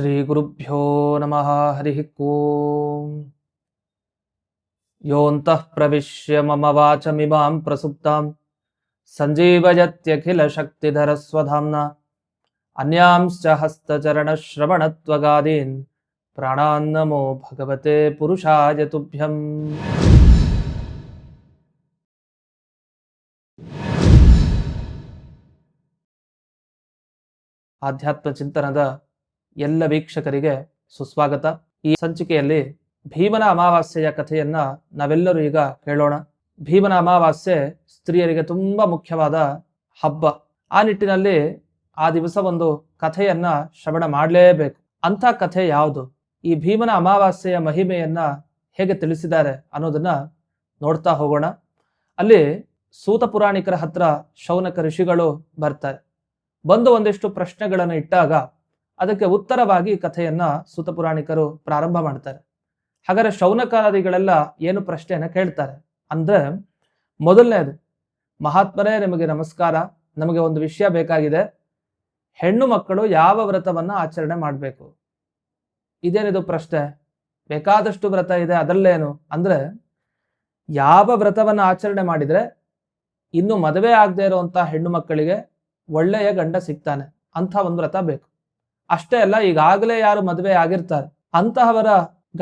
శ్రీగురుభ్యో నమ హరి ఓం యోంతః ప్రవిశ్య మమ వాచమిమాం ప్రసుప్తాం సంజీవయత్యఖిలశక్తిధరస్వధామ్న అన్యాంశ్చ హస్తచరణశ్రవణత్వగాదీన్ ప్రాణాన్నమో భగవతే పురుషాయ తుభ్యం ಆಧ್ಯಾತ್ಮ ಚಿಂತನದ ಎಲ್ಲ ವೀಕ್ಷಕರಿಗೆ ಸುಸ್ವಾಗತ. ಈ ಸಂಚಿಕೆಯಲ್ಲಿ ಭೀಮನ ಅಮಾವಾಸ್ಯೆಯ ಕಥೆಯನ್ನ ನಾವೆಲ್ಲರೂ ಈಗ ಹೇಳೋಣ. ಭೀಮನ ಅಮಾವಾಸ್ಯೆ ಸ್ತ್ರೀಯರಿಗೆ ತುಂಬಾ ಮುಖ್ಯವಾದ ಹಬ್ಬ. ಆ ನಿಟ್ಟಿನಲ್ಲಿ ಆ ದಿವಸ ಒಂದು ಕಥೆಯನ್ನ ಶ್ರವಣ ಮಾಡಲೇಬೇಕು. ಅಂಥ ಕಥೆ ಯಾವುದು? ಈ ಭೀಮನ ಅಮಾವಾಸ್ಯೆಯ ಮಹಿಮೆಯನ್ನ ಹೇಗೆ ತಿಳಿಸಿದ್ದಾರೆ ಅನ್ನೋದನ್ನ ನೋಡ್ತಾ ಹೋಗೋಣ. ಅಲ್ಲಿ ಸೂತ ಪುರಾಣಿಕರ ಹತ್ರ ಶೌನಕ ಋಷಿಗಳು ಬರ್ತಾರೆ. ಬಂದು ಒಂದಿಷ್ಟು ಪ್ರಶ್ನೆಗಳನ್ನು ಇಟ್ಟಾಗ ಅದಕ್ಕೆ ಉತ್ತರವಾಗಿ ಕಥೆಯನ್ನ ಸುತಪುರಾಣಿಕರು ಪ್ರಾರಂಭ ಮಾಡ್ತಾರೆ. ಹಾಗಾದ್ರೆ ಶೌನಕಾದಿಗಳೆಲ್ಲ ಏನು ಪ್ರಶ್ನೆಯನ್ನ ಕೇಳ್ತಾರೆ? ಅಂದ್ರೆ ಮೊದಲನೇದು, ಮಹಾತ್ಮರೇ ನಿಮಗೆ ನಮಸ್ಕಾರ, ನಮಗೆ ಒಂದು ವಿಷಯ ಬೇಕಾಗಿದೆ. ಹೆಣ್ಣು ಮಕ್ಕಳು ಯಾವ ವ್ರತವನ್ನ ಆಚರಣೆ ಮಾಡಬೇಕು? ಇದೇನಿದು ಪ್ರಶ್ನೆ? ಬೇಕಾದಷ್ಟು ವ್ರತ ಇದೆ, ಅದರಲ್ಲೇನು? ಅಂದ್ರೆ ಯಾವ ವ್ರತವನ್ನ ಆಚರಣೆ ಮಾಡಿದ್ರೆ ಇನ್ನು ಮದುವೆ ಆಗದೆ ಇರುವಂತಹ ಹೆಣ್ಣು ಮಕ್ಕಳಿಗೆ ಒಳ್ಳೆಯ ಗಂಡ ಸಿಗ್ತಾನೆ ಅಂತ ಒಂದು ವ್ರತ ಬೇಕು. ಅಷ್ಟೇ ಅಲ್ಲ, ಈಗಾಗಲೇ ಯಾರು ಮದುವೆ ಆಗಿರ್ತಾರೆ, ಅಂತಹವರ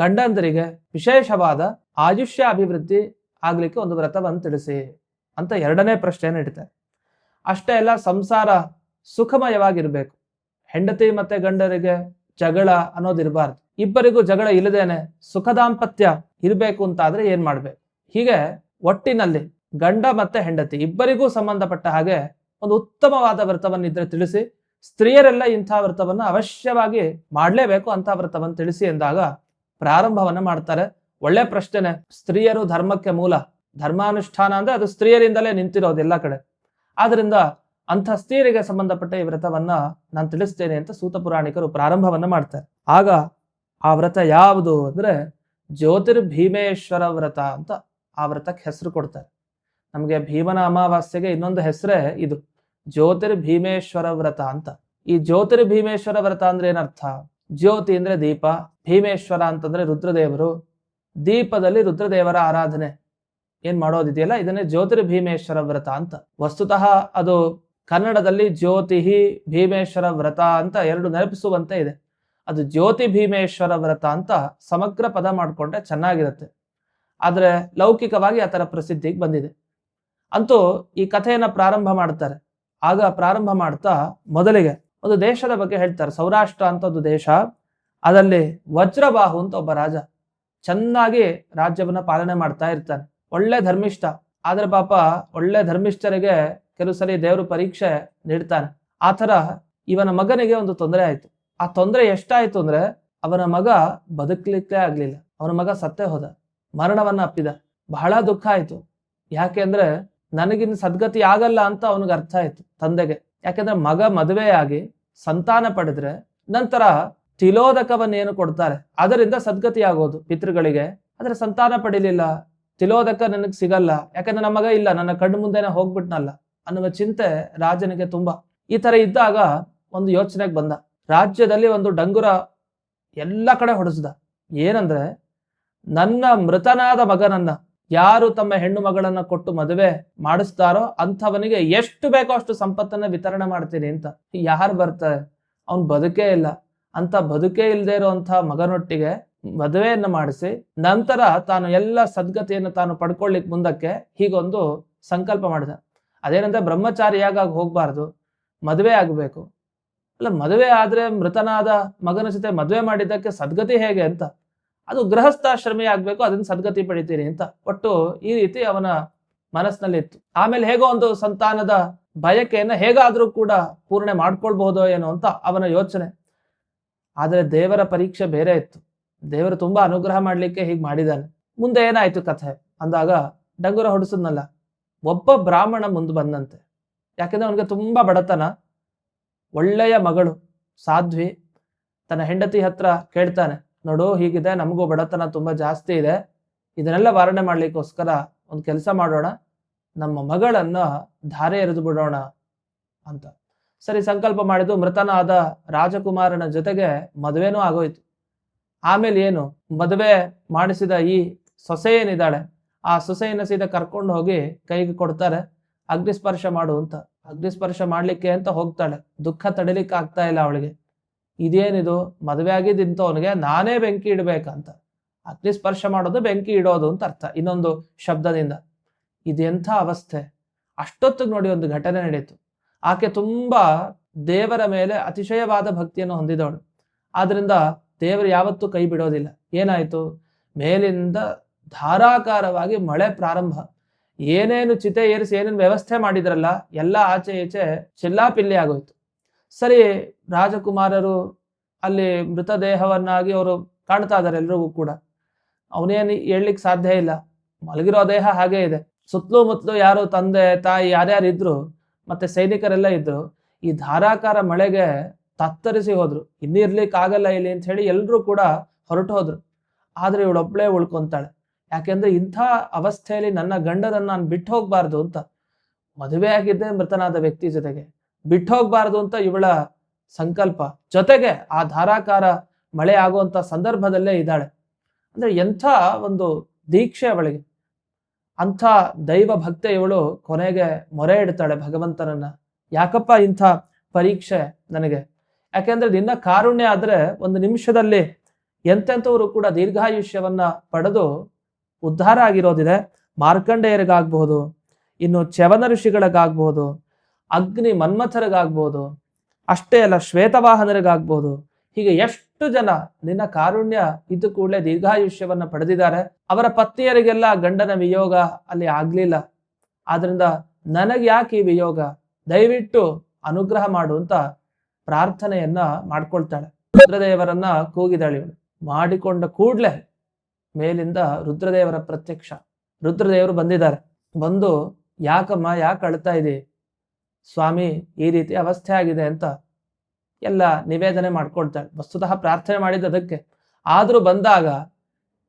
ಗಂಡಂದರಿಗೆ ವಿಶೇಷವಾದ ಆಯುಷ್ಯ ಅಭಿವೃದ್ಧಿ ಆಗ್ಲಿಕ್ಕೆ ಒಂದು ವ್ರತವನ್ನು ತಿಳಿಸಿ ಅಂತ ಎರಡನೇ ಪ್ರಶ್ನೆಯನ್ನು ಇಡ್ತಾರೆ. ಅಷ್ಟೇ ಅಲ್ಲ, ಸಂಸಾರ ಸುಖಮಯವಾಗಿರ್ಬೇಕು. ಹೆಂಡತಿ ಮತ್ತೆ ಗಂಡರಿಗೆ ಜಗಳ ಅನ್ನೋದಿರಬಾರ್ದು ಇಬ್ಬರಿಗೂ ಜಗಳ ಇಲ್ಲದೇನೆ ಸುಖ ದಾಂಪತ್ಯ ಇರಬೇಕು ಅಂತಾದ್ರೆ ಏನ್ ಮಾಡ್ಬೇಕು? ಹೀಗೆ ಒಟ್ಟಿನಲ್ಲಿ ಗಂಡ ಮತ್ತೆ ಹೆಂಡತಿ ಇಬ್ಬರಿಗೂ ಸಂಬಂಧಪಟ್ಟ ಹಾಗೆ ಒಂದು ಉತ್ತಮವಾದ ವ್ರತವನ್ನಿದ್ರೆ ತಿಳಿಸಿ ಸ್ತ್ರೀಯರೆಲ್ಲ ಇಂಥ ವ್ರತವನ್ನು ಅವಶ್ಯವಾಗಿ ಮಾಡಲೇಬೇಕು ಅಂಥ ವ್ರತವನ್ನು ತಿಳಿಸಿ ಎಂದಾಗ ಪ್ರಾರಂಭವನ್ನು ಮಾಡ್ತಾರೆ. ಒಳ್ಳೆ ಪ್ರಶ್ನೆನೆ. ಸ್ತ್ರೀಯರು ಧರ್ಮಕ್ಕೆ ಮೂಲ. ಧರ್ಮಾನುಷ್ಠಾನ ಅಂದ್ರೆ ಅದು ಸ್ತ್ರೀಯರಿಂದಲೇ ನಿಂತಿರೋದು ಎಲ್ಲ ಕಡೆ. ಆದ್ರಿಂದ ಅಂಥ ಸ್ತ್ರೀಯರಿಗೆ ಸಂಬಂಧಪಟ್ಟ ಈ ವ್ರತವನ್ನ ನಾನು ತಿಳಿಸ್ತೇನೆ ಅಂತ ಸೂತ ಪುರಾಣಿಕರು ಪ್ರಾರಂಭವನ್ನ ಮಾಡ್ತಾರೆ. ಆಗ ಆ ವ್ರತ ಯಾವುದು ಅಂದ್ರೆ ಜ್ಯೋತಿರ್ಭೀಮೇಶ್ವರ ವ್ರತ ಅಂತ ಆ ವ್ರತಕ್ಕೆ ಹೆಸರು ಕೊಡ್ತಾರೆ. ನಮಗೆ ಭೀಮನ ಅಮಾವಾಸ್ಯೆಗೆ ಇನ್ನೊಂದು ಹೆಸರೇ ಇದು. ಜ್ಯೋತಿರ್ಭೀಮೇಶ್ವರ ವ್ರತ ಅಂತ. ಈ ಜ್ಯೋತಿರ್ಭೀಮೇಶ್ವರ ವ್ರತ ಅಂದ್ರೆ ಏನರ್ಥ? ಜ್ಯೋತಿ ಅಂದ್ರೆ ದೀಪ, ಭೀಮೇಶ್ವರ ಅಂತಂದ್ರೆ ರುದ್ರದೇವರು, ದೀಪದಲ್ಲಿ ರುದ್ರದೇವರ ಆರಾಧನೆ. ಏನ್ ಮಾಡೋದಿದೆಯಲ್ಲ? ಇದನ್ನೇ ಜ್ಯೋತಿರ್ಭೀಮೇಶ್ವರ ವ್ರತ ಅಂತ. ವಸ್ತುತಃ ಅದು ಕನ್ನಡದಲ್ಲಿ ಜ್ಯೋತಿ ಭೀಮೇಶ್ವರ ವ್ರತ ಅಂತ ಎರಡು ನೆನಪಿಸುವಂತೆ ಇದೆ. ಅದು ಜ್ಯೋತಿ ಭೀಮೇಶ್ವರ ವ್ರತ ಅಂತ ಸಮಗ್ರ ಪದ ಮಾಡಿಕೊಂಡ್ರೆ ಚೆನ್ನಾಗಿರುತ್ತೆ. ಆದರೆ ಲೌಕಿಕವಾಗಿ ಆತರ ಪ್ರಸಿದ್ಧಿಗೆ ಬಂದಿದೆ. ಅಂತೂ ಈ ಕಥೆಯನ್ನು ಪ್ರಾರಂಭ ಮಾಡ್ತಾರೆ. ಆಗ ಪ್ರಾರಂಭ ಮಾಡ್ತಾ ಮೊದಲಿಗೆ ಒಂದು ದೇಶದ ಬಗ್ಗೆ ಹೇಳ್ತಾರೆ. ಸೌರಾಷ್ಟ್ರ ಅಂತ ಒಂದು ದೇಶ ಅದರಲ್ಲಿ ವಜ್ರಬಾಹು ಅಂತ ಒಬ್ಬ ರಾಜ ಚೆನ್ನಾಗಿ ರಾಜ್ಯವನ್ನ ಪಾಲನೆ ಮಾಡ್ತಾ ಇರ್ತಾನೆ. ಒಳ್ಳೆ ಧರ್ಮಿಷ್ಠ. ಆದ್ರೆ ಪಾಪ ಒಳ್ಳೆ ಧರ್ಮಿಷ್ಠರಿಗೆ ಕೆಲವು ಸರಿ ದೇವರು ಪರೀಕ್ಷೆ ನೀಡ್ತಾನೆ. ಆ ತರ ಇವನ ಮಗನಿಗೆ ಒಂದು ತೊಂದರೆ ಆಯ್ತು. ಆ ತೊಂದರೆ ಎಷ್ಟಾಯ್ತು ಅಂದ್ರೆ ಅವನ ಮಗ ಬದುಕಲಿಕ್ಕೆ ಆಗ್ಲಿಲ್ಲ. ಅವನ ಮಗ ಸತ್ತೇ ಹೋದ. ಮರಣವನ್ನ ಅಪ್ಪಿದ. ಬಹಳ ದುಃಖ ಆಯ್ತು. ಯಾಕೆಂದ್ರೆ ನನಗಿನ್ ಸದ್ಗತಿ ಆಗಲ್ಲ ಅಂತ ಅವನಿಗೆ ಅರ್ಥ ಆಯ್ತು ತಂದೆಗೆ. ಯಾಕೆಂದ್ರೆ ಮಗ ಮದುವೆಯಾಗಿ ಸಂತಾನ ಪಡೆದ್ರೆ ನಂತರ ತಿಲೋದಕವನ್ನೇನು ಕೊಡ್ತಾರೆ? ಅದರಿಂದ ಸದ್ಗತಿ ಆಗೋದು ಪಿತೃಗಳಿಗೆ. ಆದ್ರೆ ಸಂತಾನ ಪಡಿಲಿಲ್ಲ, ತಿಲೋದಕ ನನಗೆ ಸಿಗಲ್ಲ, ಯಾಕಂದ್ರೆ ನಮ್ಮ ಮಗ ಇಲ್ಲ, ನನ್ನ ಕಣ್ಣು ಮುಂದೆನೆ ಹೋಗ್ಬಿಟ್ನಲ್ಲ ಅನ್ನುವ ಚಿಂತೆ ರಾಜನಿಗೆ ತುಂಬಾ. ಈ ತರ ಇದ್ದಾಗ ಒಂದು ಯೋಚನೆಗೆ ಬಂದ. ರಾಜ್ಯದಲ್ಲಿ ಒಂದು ಡಂಗುರ ಎಲ್ಲ ಕಡೆ ಹೊಡೆಸ್ದ. ಏನಂದ್ರೆ, ನನ್ನ ಮೃತನಾದ ಮಗನನ್ನ ಯಾರು ತಮ್ಮ ಹೆಣ್ಣು ಮಗಳನ್ನ ಕೊಟ್ಟು ಮದುವೆ ಮಾಡಿಸ್ತಾರೋ ಅಂಥವನಿಗೆ ಎಷ್ಟು ಬೇಕೋ ಅಷ್ಟು ಸಂಪತ್ತನ್ನ ವಿತರಣೆ ಮಾಡ್ತೀನಿ ಅಂತ. ಯಾರು ಬರ್ತಾರೆ? ಅವನ್ ಬದುಕೇ ಇಲ್ಲ. ಅಂತ ಬದುಕೇ ಇಲ್ಲದೆ ಇರುವಂತಹ ಮಗನೊಟ್ಟಿಗೆ ಮದುವೆಯನ್ನ ಮಾಡಿಸಿ, ನಂತರ ತಾನು ಎಲ್ಲ ಸದ್ಗತಿಯನ್ನು ತಾನು ಪಡ್ಕೊಳ್ಳಿಕ್ ಮುಂದಕ್ಕೆ ಹೀಗೊಂದು ಸಂಕಲ್ಪ ಮಾಡಿದ. ಅದೇನಂದ್ರೆ ಬ್ರಹ್ಮಚಾರಿಯಾಗ ಹೋಗ್ಬಾರ್ದು, ಮದುವೆ ಆಗಬೇಕು. ಅಲ್ಲ ಮದುವೆ ಆದ್ರೆ ಮೃತನಾದ ಮಗನ ಜೊತೆ ಮದುವೆ ಮಾಡಿದ್ದಕ್ಕೆ ಸದ್ಗತಿ ಹೇಗೆ ಅಂತ. ಅದು ಗೃಹಸ್ಥಾಶ್ರಮಿ ಆಗ್ಬೇಕು, ಅದನ್ನ ಸದ್ಗತಿ ಪಡಿತೀರಿ ಅಂತ. ಒಟ್ಟು ಈ ರೀತಿ ಅವನ ಮನಸ್ಸಿನಲ್ಲಿ ಇತ್ತು ಆಮೇಲೆ ಹೇಗೋ ಒಂದು ಸಂತಾನದ ಬಯಕೆಯನ್ನು ಹೇಗಾದ್ರೂ ಕೂಡ ಪೂರ್ಣೆ ಮಾಡ್ಕೊಳ್ಬಹುದೋ ಏನೋ ಅಂತ ಅವನ ಯೋಚನೆ. ಆದರೆ ದೇವರ ಪರೀಕ್ಷೆ ಬೇರೆ ಇತ್ತು. ದೇವರು ತುಂಬಾ ಅನುಗ್ರಹ ಮಾಡ್ಲಿಕ್ಕೆ ಹೀಗೆ ಮಾಡಿದ್ದಾನೆ. ಮುಂದೆ ಏನಾಯ್ತು ಕಥೆ? ಅಂದಾಗ ಡಂಗುರ ಹೊಡಿಸಿದ್ನಲ್ಲ. ಒಬ್ಬ ಬ್ರಾಹ್ಮಣ ಮುಂದೆ ಬಂದಂತೆ. ಯಾಕೆಂದ್ರೆ ಅವನಿಗೆ ತುಂಬಾ ಬಡತನ. ಒಳ್ಳೆಯ ಮಗಳು, ಸಾಧ್ವಿ. ತನ್ನ ಹೆಂಡತಿ ಹತ್ರ ಕೇಳ್ತಾನೆ. ನೋಡು, ಹೀಗಿದೆ. ನಮಗೂ ಬಡತನ ತುಂಬಾ ಜಾಸ್ತಿ ಇದೆ. ಇದನ್ನೆಲ್ಲ ವಾರಣೆ ಮಾಡ್ಲಿಕ್ಕೋಸ್ಕರ ಒಂದು ಕೆಲಸ ಮಾಡೋಣ. ನಮ್ಮ ಮಗಳನ್ನ ಧಾರೆ ಎರೆದು ಬಿಡೋಣ ಅಂತ. ಸರಿ, ಸಂಕಲ್ಪ ಮಾಡಿದ್ದು ಮೃತನಾದ ರಾಜಕುಮಾರನ ಜೊತೆಗೆ ಮದುವೆನೂ ಆಗೋಯ್ತು. ಆಮೇಲೆ ಏನು? ಮದುವೆ ಮಾಡಿಸಿದ ಈ ಸೊಸೆ ಏನಿದ್ದಾಳೆ? ಆ ಸೊಸೆಯನ್ನು ಸೀದಾ ಕರ್ಕೊಂಡು ಹೋಗಿ ಕೈಗೆ ಕೊಡ್ತಾರೆ. ಅಗ್ನಿಸ್ಪರ್ಶ ಮಾಡು ಅಂತ. ಅಗ್ನಿಸ್ಪರ್ಶ ಮಾಡ್ಲಿಕ್ಕೆ ಅಂತ ಹೋಗ್ತಾಳೆ. ದುಃಖ ತಡಿಲಿಕ್ಕೆ ಆಗ್ತಾ ಇಲ್ಲ ಅವಳಿಗೆ. ಇದೇನಿದು? ಮದುವೆ ಆಗಿದ್ದಿಂತವನಿಗೆ ನಾನೇ ಬೆಂಕಿ ಇಡ್ಬೇಕಂತ. ಅಗ್ನಿಸ್ಪರ್ಶ ಮಾಡೋದು ಬೆಂಕಿ ಇಡೋದು ಅಂತ ಅರ್ಥ. ಇನ್ನೊಂದು ಶಬ್ದದಿಂದ. ಇದೆಂಥ ಅವಸ್ಥೆ. ಅಷ್ಟೊತ್ತಿಗೆ ನೋಡಿ ಒಂದು ಘಟನೆ ನಡೀತು ಆಕೆ ತುಂಬಾ ದೇವರ ಮೇಲೆ ಅತಿಶಯವಾದ ಭಕ್ತಿಯನ್ನು ಹೊಂದಿದವಳು. ಆದ್ರಿಂದ ದೇವರು ಯಾವತ್ತೂ ಕೈ ಬಿಡೋದಿಲ್ಲ. ಏನಾಯ್ತು? ಮೇಲಿಂದ ಧಾರಾಕಾರವಾಗಿ ಮಳೆ ಪ್ರಾರಂಭ. ಏನೇನು ಚಿತೆ ಏರಿಸಿ ಏನೇನು ವ್ಯವಸ್ಥೆ ಮಾಡಿದ್ರಲ್ಲ, ಎಲ್ಲ ಆಚೆ ಈಚೆ ಚಿಲ್ಲಾಪಿಲ್ಲಿ ಆಗೋಯ್ತು. ಸರಿ, ರಾಜಕುಮಾರರು ಅಲ್ಲಿ ಮೃತದೇಹವನ್ನಾಗಿ ಅವರು ಕಾಣ್ತಾ ಇದ್ದಾರೆ ಎಲ್ರಿಗೂ ಕೂಡ. ಅವನೇನು ಹೇಳಲಿಕ್ಕೆ ಸಾಧ್ಯ ಇಲ್ಲ. ಮಲಗಿರೋ ದೇಹ ಹಾಗೇ ಇದೆ. ಸುತ್ತಲೂ ಮುತ್ತಲೂ ಯಾರು ತಂದೆ, ತಾಯಿ ಯಾರ್ಯಾರು ಇದ್ರು, ಮತ್ತೆ ಸೈನಿಕರೆಲ್ಲ ಇದ್ರು, ಈ ಧಾರಾಕಾರ ಮಳೆಗೆ ತತ್ತರಿಸಿ ಹೋದ್ರು. ಇನ್ನಿರ್ಲಿಕ್ಕೆ ಆಗಲ್ಲ ಇಲ್ಲಿ ಅಂತ ಹೇಳಿ ಎಲ್ಲರೂ ಕೂಡ ಹೊರಟು ಹೋದ್ರು. ಆದ್ರೆ ಇವಳೊಬ್ಳೇ ಉಳ್ಕೊಂತಾಳೆ. ಯಾಕೆಂದ್ರೆ ಇಂಥ ಅವಸ್ಥೆಯಲ್ಲಿ ನನ್ನ ಗಂಡನನ್ನ ನಾನು ಬಿಟ್ಟು ಹೋಗ್ಬಾರ್ದು ಅಂತ. ಮದುವೆ ಆಗಿದ್ದೆ ಮೃತನಾದ ವ್ಯಕ್ತಿ ಜೊತೆಗೆ. ಬಿಟ್ಟು ಹೋಗ್ಬಾರ್ದು ಅಂತ ಇವಳ ಸಂಕಲ್ಪ. ಜೊತೆಗೆ ಆ ಧಾರಾಕಾರ ಮಳೆ ಆಗುವಂತ ಸಂದರ್ಭದಲ್ಲೇ ಇದ್ದಾಳೆ. ಅಂದ್ರೆ ಎಂಥ ಒಂದು ದೀಕ್ಷೆ ಅವಳಿಗೆ. ಅಂಥ ದೈವ ಭಕ್ತೆ ಇವಳು ಕೊನೆಗೆ ಮೊರೆ ಇಡ್ತಾಳೆ ಭಗವಂತನನ್ನ. ಯಾಕಪ್ಪ ಇಂಥ ಪರೀಕ್ಷೆ ನನಗೆ? ಯಾಕೆಂದ್ರೆ ನಿನ್ನ ಕಾರುಣ್ಯ ಆದ್ರೆ ಒಂದು ನಿಮಿಷದಲ್ಲಿ ಎಂತೆಂಥವರು ಕೂಡ ದೀರ್ಘಾಯುಷ್ಯವನ್ನ ಪಡೆದು ಉದ್ಧಾರ ಆಗಿರೋದಿದೆ. ಮಾರ್ಕಂಡೇಯರಿಗಾಗ್ಬಹುದು, ಇನ್ನು ಚವನ ಋಷಿಗಳಿಗಾಗ್ಬಹುದು ಅಗ್ನಿ ಮನ್ಮಥರಿಗಾಗ್ಬೋದು, ಅಷ್ಟೇ ಅಲ್ಲ ಶ್ವೇತವಾಹನರಿಗಾಗ್ಬೋದು, ಹೀಗೆ ಎಷ್ಟು ಜನ ನಿನ್ನ ಕಾರುಣ್ಯ ಇದ್ದು ಕೂಡಲೇ ದೀರ್ಘಾಯುಷ್ಯವನ್ನು ಪಡೆದಿದ್ದಾರೆ, ಅವರ ಪತ್ನಿಯರಿಗೆಲ್ಲ ಗಂಡನ ವಿಯೋಗ ಅಲ್ಲಿ ಆಗ್ಲಿಲ್ಲ. ಆದ್ರಿಂದ ನನಗೆ ಯಾಕೆ ಈ ವಿಯೋಗ? ದಯವಿಟ್ಟು ಅನುಗ್ರಹ ಮಾಡು ಅಂತ ಪ್ರಾರ್ಥನೆಯನ್ನ ಮಾಡ್ಕೊಳ್ತಾಳೆ. ರುದ್ರದೇವರನ್ನ ಕೂಗಿದಾಳೆ. ಮಾಡಿಕೊಂಡ ಕೂಡ್ಲೆ ಮೇಲಿಂದ ರುದ್ರದೇವರ ಪ್ರತ್ಯಕ್ಷ ರುದ್ರದೇವರು ಬಂದಿದ್ದಾರೆ. ಬಂದು, ಯಾಕಮ್ಮ, ಯಾಕೆ ಅಳ್ತಾ ಇದೆ? ಸ್ವಾಮಿ, ಈ ರೀತಿ ಅವಸ್ಥೆ ಆಗಿದೆ ಅಂತ ಎಲ್ಲ ನಿವೇದನೆ ಮಾಡ್ಕೊಳ್ತಾಳೆ. ವಸ್ತುತಃ ಪ್ರಾರ್ಥನೆ ಮಾಡಿದ ಅದಕ್ಕೆ. ಆದರೂ ಬಂದಾಗ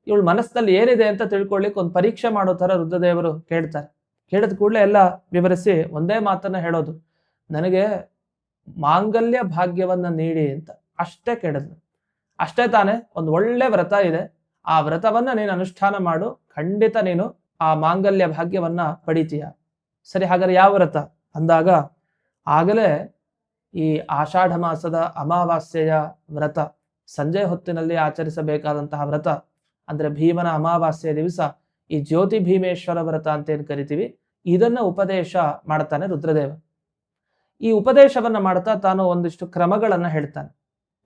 ಇವಳು ಮನಸ್ಸಿನಲ್ಲಿ ಏನಿದೆ ಅಂತ ತಿಳ್ಕೊಳ್ಲಿಕ್ಕೆ ಒಂದು ಪರೀಕ್ಷೆ ಮಾಡೋ ಥರ ರುದ್ರದೇವರು ಕೇಳ್ತಾರೆ. ಕೇಳಿದ ಕೂಡಲೇ ಎಲ್ಲ ವಿವರಿಸಿ ಒಂದೇ ಮಾತನ್ನ ಹೇಳೋದು. ನನಗೆ ಮಾಂಗಲ್ಯ ಭಾಗ್ಯವನ್ನ ನೀಡಿ ಅಂತ ಅಷ್ಟೇ ಕೇಳಿದ್ನು ಅಷ್ಟೇ ತಾನೇ ಒಂದು ಒಳ್ಳೆ ವ್ರತ ಇದೆ. ಆ ವ್ರತವನ್ನ ನೀನು ಅನುಷ್ಠಾನ ಮಾಡು. ಖಂಡಿತ ನೀನು ಆ ಮಾಂಗಲ್ಯ ಭಾಗ್ಯವನ್ನ ಪಡಿತೀಯ. ಸರಿ, ಹಾಗಾದ್ರೆ ಯಾವ ವ್ರತ? ಅಂದಾಗ ಆಗಲೇ ಈ ಆಷಾಢ ಮಾಸದ ಅಮಾವಾಸ್ಯೆಯ ವ್ರತ, ಸಂಜೆ ಹೊತ್ತಿನಲ್ಲಿ ಆಚರಿಸಬೇಕಾದಂತಹ ವ್ರತ, ಅಂದ್ರೆ ಭೀಮನ ಅಮಾವಾಸ್ಯೆಯ ದಿವಸ ಈ ಜ್ಯೋತಿ ಭೀಮೇಶ್ವರ ವ್ರತ ಅಂತ ಏನ್ ಕರಿತೀವಿ, ಇದನ್ನ ಉಪದೇಶ ಮಾಡ್ತಾನೆ ರುದ್ರದೇವ. ಈ ಉಪದೇಶವನ್ನ ಮಾಡ್ತಾ ತಾನು ಒಂದಿಷ್ಟು ಕ್ರಮಗಳನ್ನ ಹೇಳ್ತಾನೆ.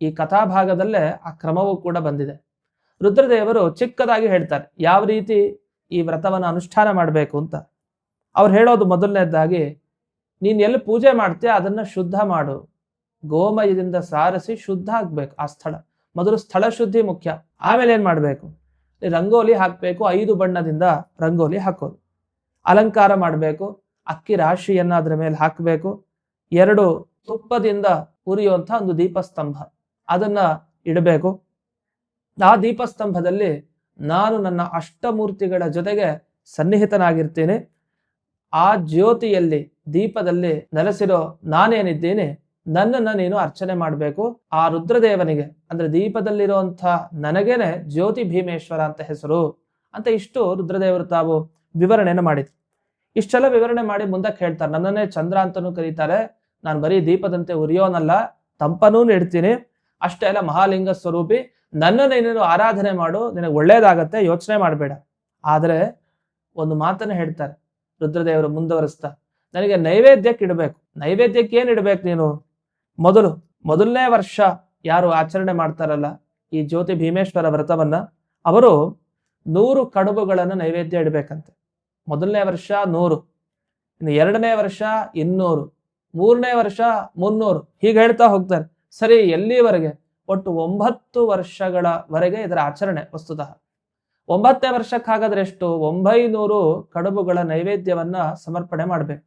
ಈ ಕಥಾಭಾಗದಲ್ಲೇ ಆ ಕ್ರಮವೂ ಕೂಡ ಬಂದಿದೆ. ರುದ್ರದೇವರು ಚಿಕ್ಕದಾಗಿ ಹೇಳ್ತಾರೆ, ಯಾವ ರೀತಿ ಈ ವ್ರತವನ್ನು ಅನುಷ್ಠಾನ ಮಾಡಬೇಕು ಅಂತ. ಅವ್ರು ಹೇಳೋದು ಮೊದಲನೇದಾಗಿ ನೀನ್ ಎಲ್ಲಿ ಪೂಜೆ ಮಾಡ್ತೀಯ ಅದನ್ನ ಶುದ್ಧ ಮಾಡು. ಗೋಮಯದಿಂದ ಸಾರಿಸಿ ಶುದ್ಧ ಆಗ್ಬೇಕು ಆ ಸ್ಥಳ. ಮೊದಲು ಸ್ಥಳ ಶುದ್ಧಿ ಮುಖ್ಯ. ಆಮೇಲೆ ಏನು ಮಾಡಬೇಕು? ರಂಗೋಲಿ ಹಾಕಬೇಕು, ಐದು ಬಣ್ಣದಿಂದ ರಂಗೋಲಿ ಹಾಕೋದು. ಅಲಂಕಾರ ಮಾಡಬೇಕು, ಅಕ್ಕಿ ರಾಶಿಯನ್ನ ಅದರ ಮೇಲೆ ಹಾಕಬೇಕು. ಎರಡು ತುಪ್ಪದಿಂದ ಉರಿಯುವಂಥ ಒಂದು ದೀಪಸ್ತಂಭ. ಅದನ್ನ ಇಡಬೇಕು. ಆ ದೀಪಸ್ತಂಭದಲ್ಲಿ ನಾನು ನನ್ನ ಅಷ್ಟಮೂರ್ತಿಗಳ ಜೊತೆಗೆ ಸನ್ನಿಹಿತನಾಗಿರ್ತೀನಿ. ಆ ಜ್ಯೋತಿಯಲ್ಲಿ, ದೀಪದಲ್ಲಿ ನೆಲೆಸಿರೋ ನಾನೇನಿದ್ದೀನಿ, ನನ್ನನ್ನು ನೀನು ಅರ್ಚನೆ ಮಾಡಬೇಕು. ಆ ರುದ್ರದೇವನಿಗೆ, ಅಂದ್ರೆ ದೀಪದಲ್ಲಿರುವಂಥ ನನಗೇನೆ ಜ್ಯೋತಿ ಭೀಮೇಶ್ವರ ಅಂತ ಹೆಸರು. ಅಂತ ಇಷ್ಟು ರುದ್ರದೇವರು ತಾವು ವಿವರಣೆಯನ್ನು ಮಾಡಿದ್ರು. ಇಷ್ಟೆಲ್ಲ ವಿವರಣೆ ಮಾಡಿ ಮುಂದಕ್ಕೆ ಹೇಳ್ತಾರೆ ನನ್ನನ್ನೇ ಚಂದ್ರ ಅಂತನೂ ಕರೀತಾರೆ. ನಾನು ಬರೀ ದೀಪದಂತೆ ಉರಿಯೋನಲ್ಲ, ತಂಪನೂ ನೀಡ್ತೀನಿ. ಅಷ್ಟೇ ಅಲ್ಲ, ಮಹಾಲಿಂಗ ಸ್ವರೂಪಿ. ನನ್ನನ್ನು ನೀನು ಆರಾಧನೆ ಮಾಡು, ನಿನಗೆ ಒಳ್ಳೇದಾಗತ್ತೆ, ಯೋಚನೆ ಮಾಡಬೇಡ. ಆದರೆ ಒಂದು ಮಾತನ್ನು ಹೇಳ್ತಾರೆ. ರುದ್ರದೇವರು ಮುಂದುವರಿಸ್ತಾ ನನಗೆ ನೈವೇದ್ಯಕ್ಕೆ ಇಡಬೇಕು. ನೈವೇದ್ಯಕ್ಕೆ ಏನು ಇಡಬೇಕು ನೀನು? ಮೊದಲು, ಮೊದಲನೇ ವರ್ಷ ಯಾರು ಆಚರಣೆ ಮಾಡ್ತಾರಲ್ಲ, ಈ ಜ್ಯೋತಿ ಭೀಮೇಶ್ವರ ವ್ರತವನ್ನ, ಅವರು ನೂರು ಕಡುಬುಗಳನ್ನು ನೈವೇದ್ಯ ಇಡಬೇಕಂತೆ. ಮೊದಲನೇ ವರ್ಷ ನೂರು, ಇನ್ನು ಎರಡನೇ ವರ್ಷ ಇನ್ನೂರು, ಮೂರನೇ ವರ್ಷ ಮುನ್ನೂರು, ಹೀಗೆ ಹೇಳ್ತಾ ಹೋಗ್ತಾರೆ. ಸರಿ, ಎಲ್ಲಿವರೆಗೆ? ಒಟ್ಟು ಒಂಬತ್ತು ವರ್ಷಗಳವರೆಗೆ ಇದರ ಆಚರಣೆ ವಸ್ತುತಃ. ಒಂಬತ್ತನೇ ವರ್ಷಕ್ಕಾಗದ್ರೆ ಎಷ್ಟು? ಒಂಬೈನೂರು ಕಡುಬುಗಳ ನೈವೇದ್ಯವನ್ನ ಸಮರ್ಪಣೆ ಮಾಡಬೇಕು.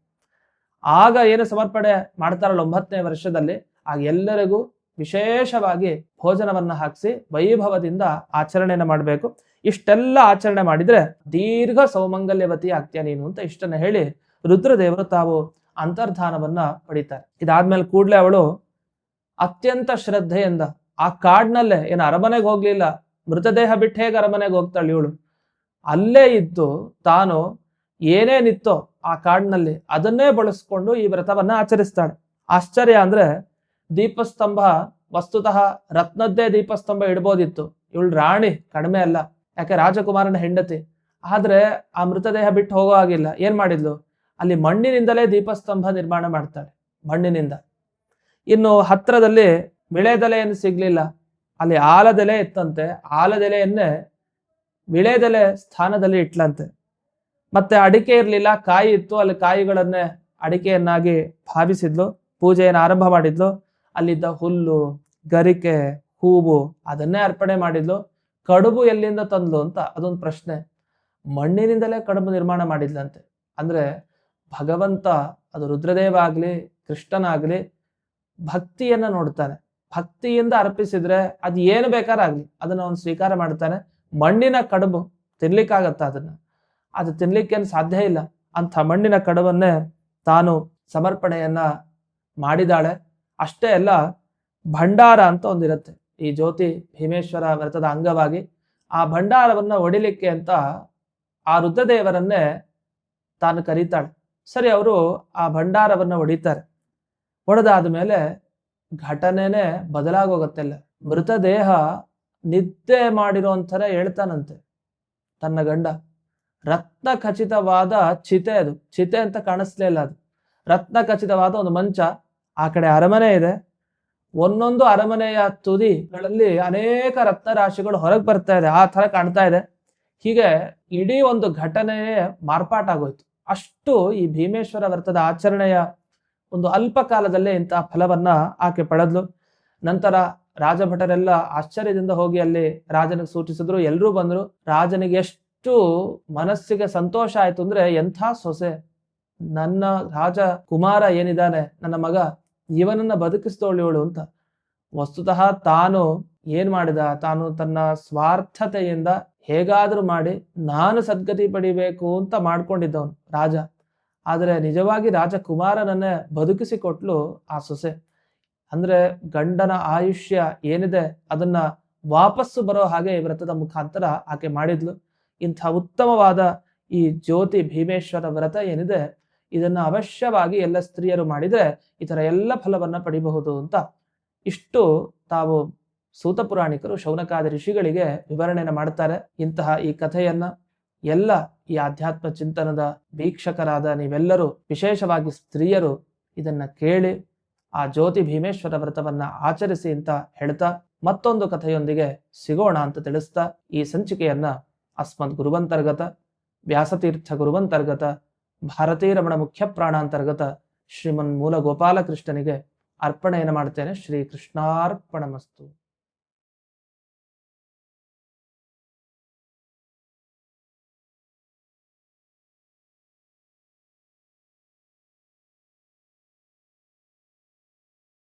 ಆಗ ಏನು ಸಮರ್ಪಣೆ ಮಾಡ್ತಾರಲ್ಲ ಒಂಬತ್ತನೇ ವರ್ಷದಲ್ಲಿ? ಆಗ ಎಲ್ಲರಿಗೂ ವಿಶೇಷವಾಗಿ ಭೋಜನವನ್ನು ಹಾಕಿಸಿ ವೈಭವದಿಂದ ಆಚರಣೆಯನ್ನು ಮಾಡಬೇಕು. ಇಷ್ಟೆಲ್ಲ ಆಚರಣೆ ಮಾಡಿದ್ರೆ ದೀರ್ಘ ಸೌಮಂಗಲ್ಯವತಿ ಆಗ್ತೀಯ ನೀನು ಅಂತ ಇಷ್ಟನ್ನ ಹೇಳಿ ರುದ್ರದೇವರು ತಾವು ಅಂತರ್ಧಾನವನ್ನ ಪಡಿತಾರೆ. ಇದಾದ್ಮೇಲೆ ಕೂಡಲೇ ಅವಳು ಅತ್ಯಂತ ಶ್ರದ್ಧೆಯಿಂದ ಆ ಕಾಡ್ನಲ್ಲೇ, ಏನು ಅರಮನೆಗೆ ಹೋಗ್ಲಿಲ್ಲ ಮೃತದೇಹ ಬಿಟ್ಟು ಹೇಗೆ ಅರಮನೆಗೆ ಹೋಗ್ತಾಳೆ ಇವಳು? ಅಲ್ಲೇ ಇದ್ದು ತಾನು ಏನೇನಿತ್ತೋ ಆ ಕಾಡಿನಲ್ಲಿ ಅದನ್ನೇ ಬಳಸ್ಕೊಂಡು ಈ ವ್ರತವನ್ನ ಆಚರಿಸ್ತಾಳೆ. ಆಶ್ಚರ್ಯ ಅಂದ್ರೆ ದೀಪಸ್ತಂಭ, ವಸ್ತುತಃ ರತ್ನದ್ದೇ ದೀಪಸ್ತಂಭ ಇಡ್ಬೋದಿತ್ತು. ಇವಳು ರಾಣಿ, ಕಡಿಮೆ ಅಲ್ಲ, ಯಾಕೆ ರಾಜಕುಮಾರನ ಹೆಂಡತಿ. ಆದ್ರೆ ಆ ಮೃತದೇಹ ಬಿಟ್ಟು ಹೋಗೋ ಆಗಿಲ್ಲ ಏನ್ ಮಾಡಿದ್ಲು? ಅಲ್ಲಿ ಮಣ್ಣಿನಿಂದಲೇ ದೀಪಸ್ತಂಭ ನಿರ್ಮಾಣ ಮಾಡ್ತಾಳೆ, ಮಣ್ಣಿನಿಂದ. ಇನ್ನು ಹತ್ರದಲ್ಲಿ ವಿಳೆದೆಲೆ ಏನು ಸಿಗ್ಲಿಲ್ಲ. ಅಲ್ಲಿ ಆಲದೆಲೆ ಇತ್ತಂತೆ. ಆಲದೆಲೆಯನ್ನೇ ವಿಳೆದೆಲೆ ಸ್ಥಾನದಲ್ಲಿ ಇಟ್ಲಂತೆ. ಮತ್ತೆ ಅಡಿಕೆ ಇರಲಿಲ್ಲ, ಕಾಯಿ ಇತ್ತು. ಅಲ್ಲಿ ಕಾಯಿಗಳನ್ನೇ ಅಡಿಕೆಯನ್ನಾಗಿ ಭಾವಿಸಿದ್ಲು, ಪೂಜೆಯನ್ನು ಆರಂಭ ಮಾಡಿದ್ಲು. ಅಲ್ಲಿದ್ದ ಹುಲ್ಲು, ಗರಿಕೆ, ಹೂವು ಅದನ್ನೇ ಅರ್ಪಣೆ ಮಾಡಿದ್ಲು. ಕಡುಬು ಎಲ್ಲಿಂದ ತಂದ್ಲು ಅಂತ ಅದೊಂದು ಪ್ರಶ್ನೆ. ಮಣ್ಣಿನಿಂದಲೇ ಕಡುಬು ನಿರ್ಮಾಣ ಮಾಡಿದ್ಲಂತೆ. ಅಂದ್ರೆ ಭಗವಂತ ಅದು ರುದ್ರದೇವ ಆಗ್ಲಿ, ಕೃಷ್ಣನಾಗ್ಲಿ ಭಕ್ತಿಯನ್ನ ನೋಡ್ತಾನೆ. ಭಕ್ತಿಯಿಂದ ಅರ್ಪಿಸಿದ್ರೆ ಅದು ಏನು ಬೇಕಾರಾಗ್ಲಿ ಅದನ್ನ ಅವನು ಸ್ವೀಕಾರ ಮಾಡ್ತಾನೆ. ಮಣ್ಣಿನ ಕಡುಬು ತಿನ್ಲಿಕ್ಕಾಗತ್ತ ಅದನ್ನ? ಅದು ತಿನ್ಲಿಕ್ಕೇನು ಸಾಧ್ಯ ಇಲ್ಲ. ಅಂಥ ಮಣ್ಣಿನ ಕಡುಬನ್ನೇ ತಾನು ಸಮರ್ಪಣೆಯನ್ನ ಮಾಡಿದಾಳೆ. ಅಷ್ಟೇ ಅಲ್ಲ, ಭಂಡಾರ ಅಂತ ಒಂದಿರುತ್ತೆ. ಈ ಜ್ಯೋತಿ ಭೀಮೇಶ್ವರ ವ್ರತದ ಅಂಗವಾಗಿ ಆ ಭಂಡಾರವನ್ನ ಒಡಿಲಿಕ್ಕೆ ಅಂತ ಆ ರುದ್ರದೇವರನ್ನೇ ತಾನು ಕರೀತಾಳೆ. ಸರಿ, ಅವರು ಆ ಭಂಡಾರವನ್ನ ಒಡಿತಾರೆ. ಒಡೆದಾದ ಮೇಲೆ ಘಟನೆನೇ ಬದಲಾಗೋಗತ್ತೆಲ್ಲ ಮೃತದೇಹ ನಿದ್ದೆ ಮಾಡಿರೋಂಥರ ಹೇಳ್ತಾನಂತೆ ತನ್ನ ಗಂಡ. ರತ್ನ ಖಚಿತವಾದ ಚಿತೆ ಅದು. ಚಿತೆ ಅಂತ ಕಾಣಿಸ್ಲೇ ಇಲ್ಲ ಅದು. ರತ್ನ ಖಚಿತವಾದ ಒಂದು ಮಂಚ ಆ ಕಡೆ ಅರಮನೆ ಇದೆ. ಒಂದೊಂದು ಅರಮನೆಯ ತುದಿಗಳಲ್ಲಿ ಅನೇಕ ರತ್ನ ರಾಶಿಗಳು ಹೊರಗೆ ಬರ್ತಾ ಇದೆ. ಆ ತರ ಕಾಣ್ತಾ ಇದೆ. ಹೀಗೆ ಇಡೀ ಒಂದು ಘಟನೆಯೇ ಮಾರ್ಪಾಟಾಗೋಯ್ತು. ಅಷ್ಟು ಈ ಭೀಮೇಶ್ವರ ವ್ರತದ ಆಚರಣೆಯ ಒಂದು ಅಲ್ಪ ಕಾಲದಲ್ಲೇ ಇಂತಹ ಫಲವನ್ನ ಆಕೆ ಪಡೆದ್ಲು. ನಂತರ ರಾಜಭಟರೆಲ್ಲ ಆಶ್ಚರ್ಯದಿಂದ ಹೋಗಿ ಅಲ್ಲಿ ರಾಜನಿಗೆ ಸೂಚಿಸಿದ್ರು. ಎಲ್ಲರೂ ಬಂದ್ರು. ರಾಜನಿಗೆ ಎಷ್ಟು ಮನಸ್ಸಿಗೆ ಸಂತೋಷ ಆಯ್ತು ಅಂದ್ರೆ ಎಂಥ ಸೊಸೆ. ನನ್ನ ರಾಜ ಕುಮಾರ ಏನಿದ್ದಾನೆ, ನನ್ನ ಮಗ, ಇವನನ್ನ ಬದುಕಿಸ್ತೋಳು ಇವಳು ಅಂತ. ವಸ್ತುತಃ ತಾನು ಏನ್ ಮಾಡಿದ? ತಾನು ತನ್ನ ಸ್ವಾರ್ಥತೆಯಿಂದ ಹೇಗಾದ್ರೂ ಮಾಡಿ ನಾನು ಸದ್ಗತಿ ಪಡಿಬೇಕು ಅಂತ ಮಾಡ್ಕೊಂಡಿದ್ದವನು ರಾಜ. ಆದರೆ ನಿಜವಾಗಿ ರಾಜಕುಮಾರನನ್ನೇ ಬದುಕಿಸಿಕೊಟ್ಲು ಆ ಸೊಸೆ. ಅಂದ್ರೆ ಗಂಡನ ಆಯುಷ್ಯ ಏನಿದೆ ಅದನ್ನ ವಾಪಸ್ಸು ಬರೋ ಹಾಗೆ ಈ ವ್ರತದ ಮುಖಾಂತರ ಆಕೆ ಮಾಡಿದ್ಲು. ಇಂಥ ಉತ್ತಮವಾದ ಈ ಜ್ಯೋತಿ ಭೀಮೇಶ್ವರ ವ್ರತ ಏನಿದೆ ಇದನ್ನ ಅವಶ್ಯವಾಗಿ ಎಲ್ಲ ಸ್ತ್ರೀಯರು ಮಾಡಿದ್ರೆ ಈ ತರ ಎಲ್ಲ ಫಲವನ್ನ ಪಡಿಬಹುದು ಅಂತ. ಇಷ್ಟು ತಾವು ಸೂತ ಪುರಾಣಿಕರು ಶೌನಕಾದ ಋಷಿಗಳಿಗೆ ವಿವರಣೆಯನ್ನು ಮಾಡ್ತಾರೆ ಇಂತಹ ಈ ಕಥೆಯನ್ನ. ಎಲ್ಲ ಈ ಆಧ್ಯಾತ್ಮ ಚಿಂತನದ ವೀಕ್ಷಕರಾದ ನೀವೆಲ್ಲರೂ, ವಿಶೇಷವಾಗಿ ಸ್ತ್ರೀಯರು, ಇದನ್ನ ಕೇಳಿ ಆ ಜ್ಯೋತಿ ಭೀಮೇಶ್ವರ ವ್ರತವನ್ನ ಆಚರಿಸಿ ಅಂತ ಹೇಳ್ತಾ ಮತ್ತೊಂದು ಕಥೆಯೊಂದಿಗೆ ಸಿಗೋಣ ಅಂತ ತಿಳಿಸ್ತಾ ಈ ಸಂಚಿಕೆಯನ್ನ ಅಸ್ಮದ್ ಗುರುವಂತರ್ಗತ, ವ್ಯಾಸತೀರ್ಥ ಗುರುವಂತರ್ಗತ, ಭಾರತೀ ರಮಣ ಮುಖ್ಯ ಪ್ರಾಣಾಂತರ್ಗತ ಶ್ರೀಮನ್ ಮೂಲ ಗೋಪಾಲಕೃಷ್ಣನಿಗೆ ಅರ್ಪಣೆಯನ್ನು ಮಾಡ್ತೇನೆ. ಶ್ರೀ ಕೃಷ್ಣಾರ್ಪಣಮಸ್ತು